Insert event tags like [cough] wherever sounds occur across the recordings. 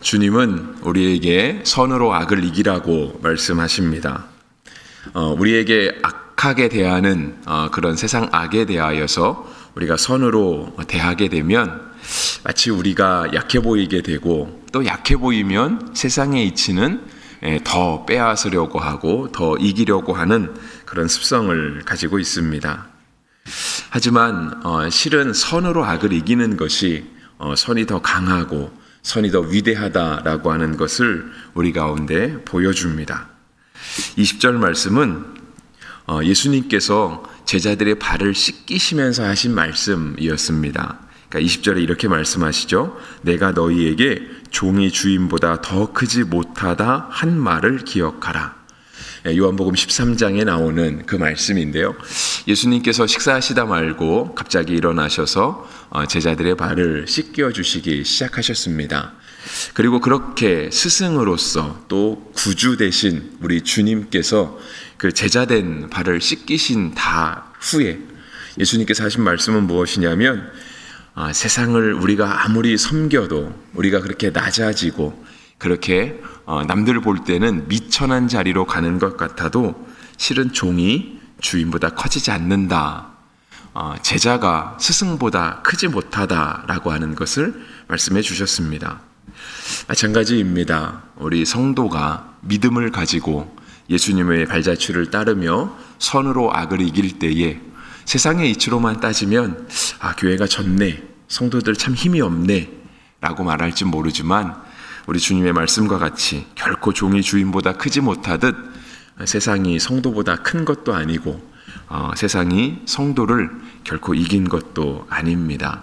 주님은 우리에게 선으로 악을 이기라고 말씀하십니다. 어, 우리에게 악하게 대하는 어, 그런 세상 악에 대하여서 우리가 선으로 대하게 되면 마치 우리가 약해 보이게 되고 또 약해 보이면 세상의 이치는 예, 더 빼앗으려고 하고 더 이기려고 하는 그런 습성을 가지고 있습니다. 하지만 어, 실은 선으로 악을 이기는 것이 어, 선이 더 강하고 선이 더 위대하다라고 하는 것을 우리 가운데 보여줍니다. 20절 말씀은 어, 예수님께서 제자들의 발을 씻기시면서 하신 말씀이었습니다. 그러니까 20절에 이렇게 말씀하시죠. 내가 너희에게 종이 주인보다 더 크지 못하다 한 말을 기억하라. 예, 요한복음 13장에 나오는 그 말씀인데요. 예수님께서 식사하시다 말고 갑자기 일어나셔서 어, 제자들의 발을 씻겨 주시기 시작하셨습니다. 그리고 그렇게 스승으로서 또 구주 대신 우리 주님께서 그 제자된 발을 씻기신 다 후에 예수님께서 하신 말씀은 무엇이냐면 아, 세상을 우리가 아무리 섬겨도 우리가 그렇게 낮아지고 그렇게 어, 남들 볼 때는 미천한 자리로 가는 것 같아도 실은 종이 주인보다 커지지 않는다. 어, 제자가 스승보다 크지 못하다라고 하는 것을 말씀해 주셨습니다. 마찬가지입니다. 우리 성도가 믿음을 가지고 예수님의 발자취를 따르며 선으로 악을 이길 때에 세상의 이치로만 따지면 아 교회가 졌네 성도들 참 힘이 없네 라고 말할지 모르지만 우리 주님의 말씀과 같이 결코 종이 주인보다 크지 못하듯 세상이 성도보다 큰 것도 아니고 어, 세상이 성도를 결코 이긴 것도 아닙니다.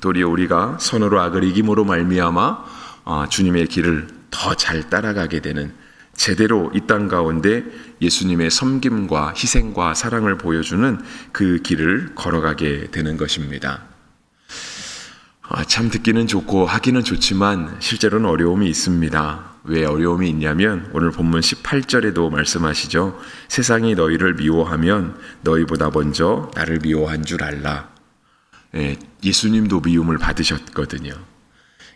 도리어 우리가 선으로 악을 이김으로 말미암아 어, 주님의 길을 더 잘 따라가게 되는 제대로 이 땅 가운데 예수님의 섬김과 희생과 사랑을 보여주는 그 길을 걸어가게 되는 것입니다. 아, 참 듣기는 좋고 하기는 좋지만 실제로는 어려움이 있습니다. 왜 어려움이 있냐면 오늘 본문 18절에도 말씀하시죠. 세상이 너희를 미워하면 너희보다 먼저 나를 미워한 줄 알라. 예, 예수님도 미움을 받으셨거든요.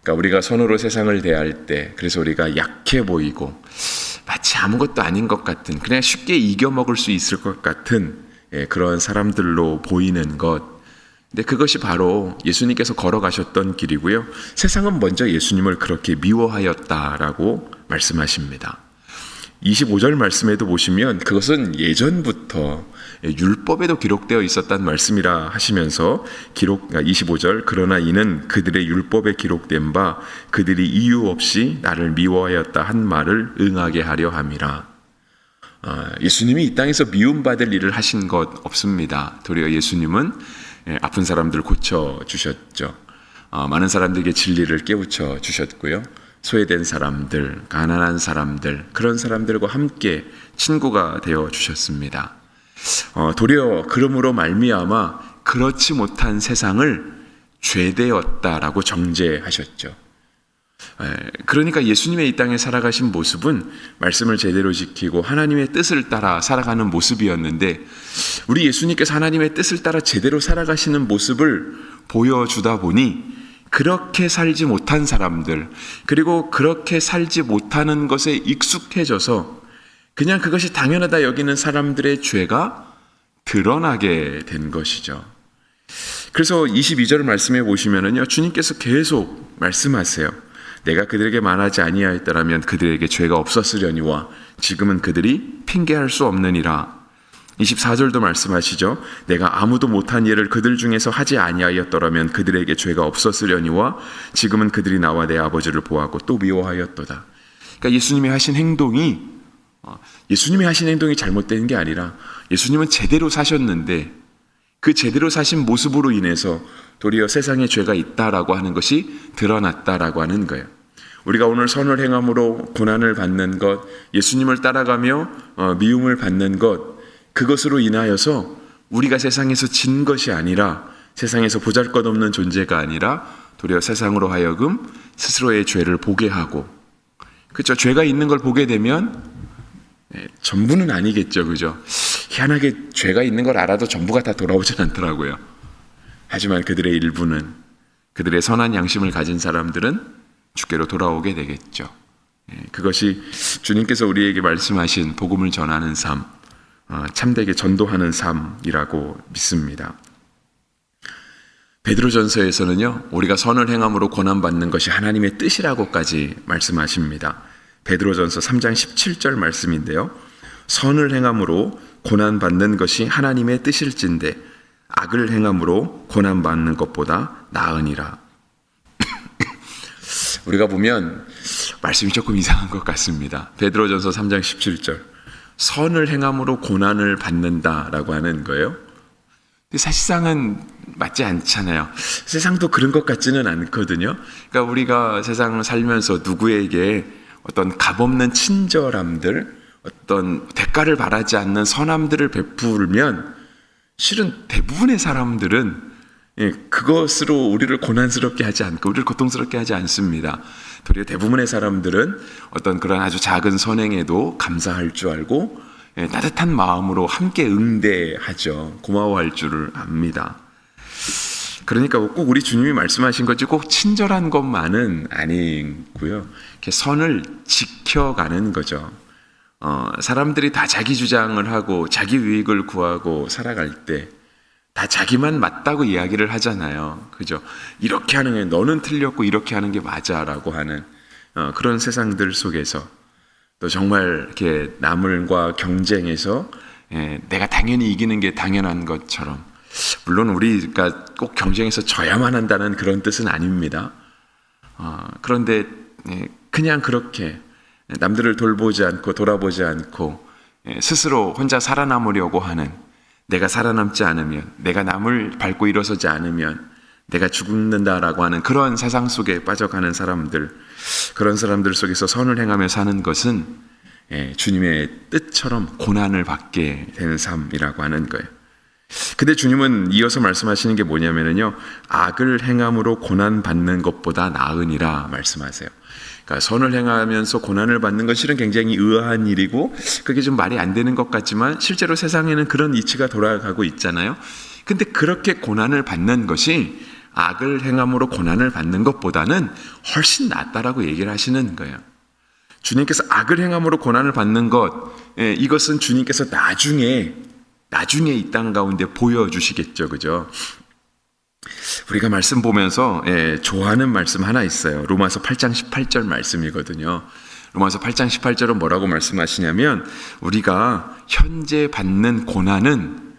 그러니까 우리가 선으로 세상을 대할 때 그래서 우리가 약해 보이고 마치 아무것도 아닌 것 같은 그냥 쉽게 이겨 먹을 수 있을 것 같은 예, 그런 사람들로 보이는 것 근데 그것이 바로 예수님께서 걸어가셨던 길이고요. 세상은 먼저 예수님을 그렇게 미워하였다라고 말씀하십니다. 25절 말씀에도 보시면 그것은 예전부터 율법에도 기록되어 있었단 말씀이라 하시면서 기록 25절 아, 그러나 이는 그들의 율법에 기록된 바 그들이 이유 없이 나를 미워하였다 한 말을 응하게 하려 함이라. 아, 예수님이 이 땅에서 미움받을 일을 하신 것 없습니다. 도리어 예수님은 예, 아픈 사람들 고쳐 주셨죠. 어, 많은 사람들에게 진리를 깨우쳐 주셨고요. 소외된 사람들, 가난한 사람들, 그런 사람들과 함께 친구가 되어 주셨습니다. 어, 도리어 그러므로 말미암아 그렇지 못한 세상을 죄되었다라고 정죄하셨죠. 그러니까 예수님의 이 땅에 살아가신 모습은 말씀을 제대로 지키고 하나님의 뜻을 따라 살아가는 모습이었는데 우리 예수님께서 하나님의 뜻을 따라 제대로 살아가시는 모습을 보여주다 보니 그렇게 살지 못한 사람들 그리고 그렇게 살지 못하는 것에 익숙해져서 그냥 그것이 당연하다 여기는 사람들의 죄가 드러나게 된 것이죠. 그래서 22절 말씀해 보시면은요, 주님께서 계속 말씀하세요. 내가 그들에게 말하지 아니하였더라면 그들에게 죄가 없었으려니와 지금은 그들이 핑계할 수 없느니라. 24절도 말씀하시죠. 내가 아무도 못한 일을 그들 중에서 하지 아니하였더라면 그들에게 죄가 없었으려니와 지금은 그들이 나와 내 아버지를 보하고 또 미워하였도다. 그러니까 예수님이 하신 행동이 어, 예수님이 하신 행동이 잘못된 게 아니라 예수님은 제대로 사셨는데 그 제대로 사신 모습으로 인해서 도리어 세상에 죄가 있다라고 하는 것이 드러났다라고 하는 거예요. 우리가 오늘 선을 행함으로 고난을 받는 것, 예수님을 따라가며 어, 미움을 받는 것, 그것으로 인하여서 우리가 세상에서 진 것이 아니라 세상에서 보잘 것 없는 존재가 아니라 도리어 세상으로 하여금 스스로의 죄를 보게 하고 그렇죠. 죄가 있는 걸 보게 되면 네, 전부는 아니겠죠. 그죠? 희한하게 죄가 있는 걸 알아도 전부가 다 돌아오진 않더라고요. 하지만 그들의 일부는 그들의 선한 양심을 가진 사람들은 주께로 돌아오게 되겠죠. 예, 그것이 주님께서 우리에게 말씀하신 복음을 전하는 삶, 어, 참되게 전도하는 삶이라고 믿습니다. 베드로전서에서는요, 우리가 선을 행함으로 고난 받는 것이 하나님의 뜻이라고까지 말씀하십니다. 베드로전서 3장 17절 말씀인데요. 선을 행함으로 고난 받는 것이 하나님의 뜻일진데 악을 행함으로 고난 받는 것보다 나으니라. [coughs] 우리가 보면 말씀이 조금 이상한 것 같습니다. 베드로전서 3장 17절. 선을 행함으로 고난을 받는다라고 하는 거예요. 근데 사실상은 맞지 않잖아요. 세상도 그런 것 같지는 않거든요. 그러니까 우리가 세상을 살면서 누구에게 어떤 값없는 친절함들, 어떤 대가를 바라지 않는 선함들을 베풀면 실은 대부분의 사람들은 예, 그것으로 우리를 고난스럽게 하지 않고 우리를 고통스럽게 하지 않습니다. 도리어 대부분의 사람들은 어떤 그런 아주 작은 선행에도 감사할 줄 알고 예, 따뜻한 마음으로 함께 응대하죠. 고마워할 줄을 압니다. 그러니까 꼭 우리 주님이 말씀하신 것이 꼭 친절한 것만은 아니고요. 선을 지켜가는 거죠. 어, 사람들이 다 자기 주장을 하고 자기 유익을 구하고 살아갈 때 다 자기만 맞다고 이야기를 하잖아요. 그죠? 이렇게 하는 게 너는 틀렸고 이렇게 하는 게 맞아라고 하는 어, 그런 세상들 속에서 또 정말 이렇게 남을과 경쟁해서 예, 내가 당연히 이기는 게 당연한 것처럼 물론 우리가 꼭 경쟁에서 져야만 한다는 그런 뜻은 아닙니다. 어, 그런데 예, 그냥 그렇게 남들을 돌보지 않고 돌아보지 않고 예, 스스로 혼자 살아남으려고 하는 내가 살아남지 않으면 내가 남을 밟고 일어서지 않으면 내가 죽는다라고 하는 그런 세상 속에 빠져가는 사람들 그런 사람들 속에서 선을 행하며 사는 것은 예, 주님의 뜻처럼 고난을 받게 되는 삶이라고 하는 거예요. 근데 주님은 이어서 말씀하시는 게 뭐냐면요. 악을 행함으로 고난 받는 것보다 나으니라 말씀하세요. 그러니까 선을 행하면서 고난을 받는 건 실은 굉장히 의아한 일이고 그게 좀 말이 안 되는 것 같지만 실제로 세상에는 그런 이치가 돌아가고 있잖아요. 근데 그렇게 고난을 받는 것이 악을 행함으로 고난을 받는 것보다는 훨씬 낫다라고 얘기를 하시는 거예요. 주님께서 악을 행함으로 고난을 받는 것, 예, 이것은 주님께서 나중에 나중에 이 땅 가운데 보여주시겠죠, 그죠? 우리가 말씀 보면서 예, 좋아하는 말씀 하나 있어요. 로마서 8장 18절 말씀이거든요. 로마서 8장 18절은 뭐라고 말씀하시냐면 우리가 현재 받는 고난은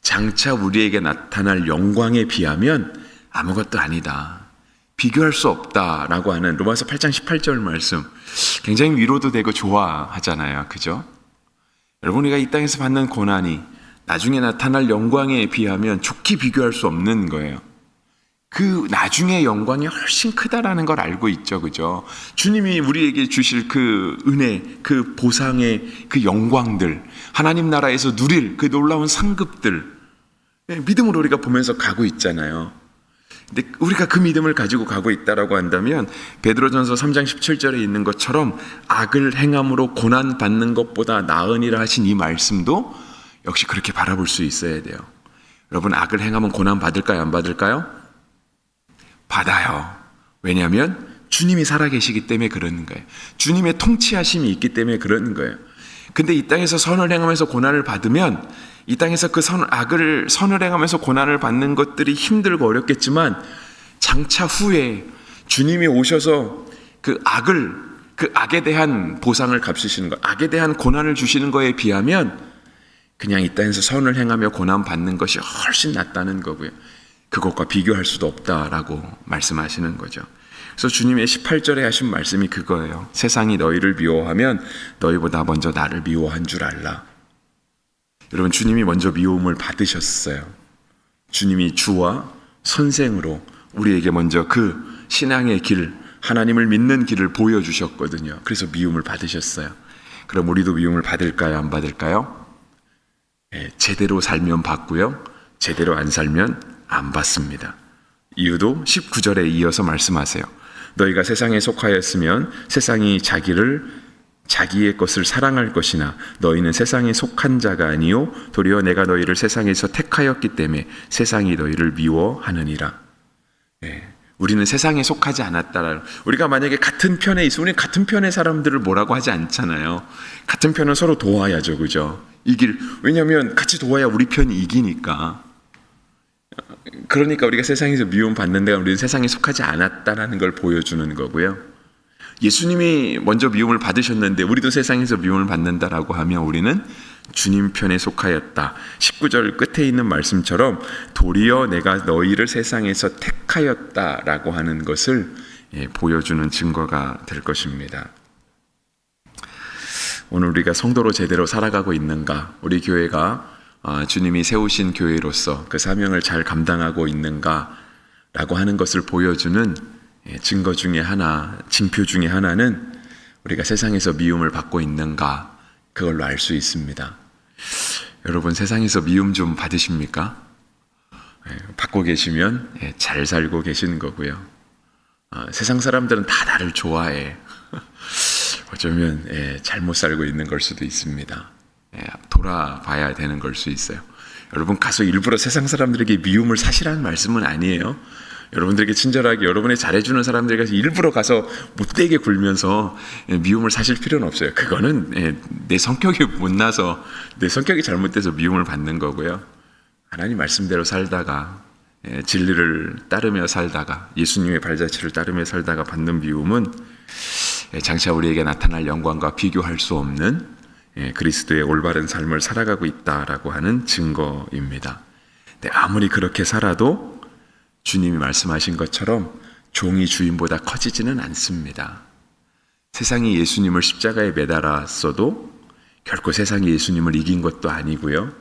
장차 우리에게 나타날 영광에 비하면 아무것도 아니다. 비교할 수 없다라고 하는 로마서 8장 18절 말씀 굉장히 위로도 되고 좋아하잖아요. 그죠? 여러분 우리가 이 땅에서 받는 고난이 나중에 나타날 영광에 비하면 좋게 비교할 수 없는 거예요. 그 나중의 영광이 훨씬 크다라는 걸 알고 있죠. 그죠? 주님이 우리에게 주실 그 은혜, 그 보상의 그 영광들, 하나님 나라에서 누릴 그 놀라운 상급들, 예, 믿음으로 우리가 보면서 가고 있잖아요. 근데 우리가 그 믿음을 가지고 가고 있다라고 한다면 베드로전서 3장 17절에 있는 것처럼 악을 행함으로 고난 받는 것보다 나으니라 하신 이 말씀도 역시 그렇게 바라볼 수 있어야 돼요. 여러분 악을 행하면 고난 받을까요? 안 받을까요? 받아요. 왜냐하면 주님이 살아계시기 때문에 그러는 거예요. 주님의 통치하심이 있기 때문에 그러는 거예요. 근데 이 땅에서 선을 행하면서 고난을 받으면 이 땅에서 그 선, 악을 선을 행하면서 고난을 받는 것들이 힘들고 어렵겠지만 장차 후에 주님이 오셔서 그 악을 그 악에 대한 보상을 갚으시는 것, 악에 대한 고난을 주시는 거에 비하면 그냥 이 땅에서 선을 행하며 고난 받는 것이 훨씬 낫다는 거고요. 그것과 비교할 수도 없다라고 말씀하시는 거죠. 그래서 주님의 18절에 하신 말씀이 그거예요. 세상이 너희를 미워하면 너희보다 먼저 나를 미워한 줄 알라. 여러분 주님이 먼저 미움을 받으셨어요. 주님이 주와 선생으로 우리에게 먼저 그 신앙의 길, 하나님을 믿는 길을 보여주셨거든요. 그래서 미움을 받으셨어요. 그럼 우리도 미움을 받을까요? 안 받을까요? 네, 제대로 살면 받고요. 제대로 안 살면 안 받습니다. 이유도 19절에 이어서 말씀하세요. 너희가 세상에 속하였으면 세상이 자기를 자기의 것을 사랑할 것이나 너희는 세상에 속한 자가 아니요 도리어 내가 너희를 세상에서 택하였기 때문에 세상이 너희를 미워하느니라. 네. 우리는 세상에 속하지 않았다라는 우리가 만약에 같은 편에 있으면 같은 편의 사람들을 뭐라고 하지 않잖아요. 같은 편은 서로 도와야죠, 그죠? 이길 왜냐하면 같이 도와야 우리 편이 이기니까. 그러니까 우리가 세상에서 미움 받는데 우리는 세상에 속하지 않았다라는 걸 보여주는 거고요. 예수님이 먼저 미움을 받으셨는데 우리도 세상에서 미움을 받는다라고 하면 우리는 주님 편에 속하였다. 19절 끝에 있는 말씀처럼 도리어 내가 너희를 세상에서 택하였다라고 하는 것을 예, 보여주는 증거가 될 것입니다. 오늘 우리가 성도로 제대로 살아가고 있는가? 우리 교회가 아, 주님이 세우신 교회로서 그 사명을 잘 감당하고 있는가라고 하는 것을 보여주는 예, 증거 중에 하나, 징표 중에 하나는 우리가 세상에서 미움을 받고 있는가 그걸로 알 수 있습니다. 여러분 세상에서 미움 좀 받으십니까? 예, 받고 계시면 예, 잘 살고 계시는 거고요. 아, 세상 사람들은 다 나를 좋아해. [laughs] 어쩌면 예, 잘못 살고 있는 걸 수도 있습니다. 예, 돌아봐야 되는 걸 수 있어요. 여러분 가서 일부러 세상 사람들에게 미움을 사시라는 말씀은 아니에요. 여러분들에게 친절하게 여러분의 잘해주는 사람들에게 가서 일부러 가서 못되게 굴면서 예, 미움을 사실 필요는 없어요. 그거는 예, 내 성격이 못나서 내 성격이 잘못돼서 미움을 받는 거고요. 하나님 말씀대로 살다가 예, 진리를 따르며 살다가 예수님의 발자취를 따르며 살다가 받는 미움은 예, 장차 우리에게 나타날 영광과 비교할 수 없는 예, 그리스도의 올바른 삶을 살아가고 있다라고 하는 증거입니다. 근데 아무리 그렇게 살아도 주님이 말씀하신 것처럼 종이 주인보다 커지지는 않습니다. 세상이 예수님을 십자가에 매달았어도 결코 세상이 예수님을 이긴 것도 아니고요.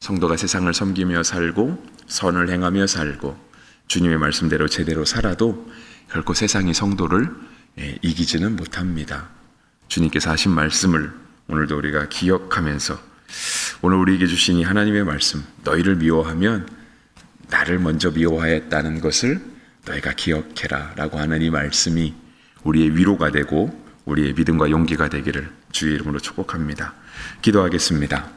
성도가 세상을 섬기며 살고 선을 행하며 살고 주님의 말씀대로 제대로 살아도 결코 세상이 성도를 예, 이기지는 못합니다. 주님께서 하신 말씀을 오늘도 우리가 기억하면서 오늘 우리에게 주신 이 하나님의 말씀 너희를 미워하면 나를 먼저 미워하였다는 것을 너희가 기억해라 라고 하는 이 말씀이 우리의 위로가 되고 우리의 믿음과 용기가 되기를 주의 이름으로 축복합니다. 기도하겠습니다.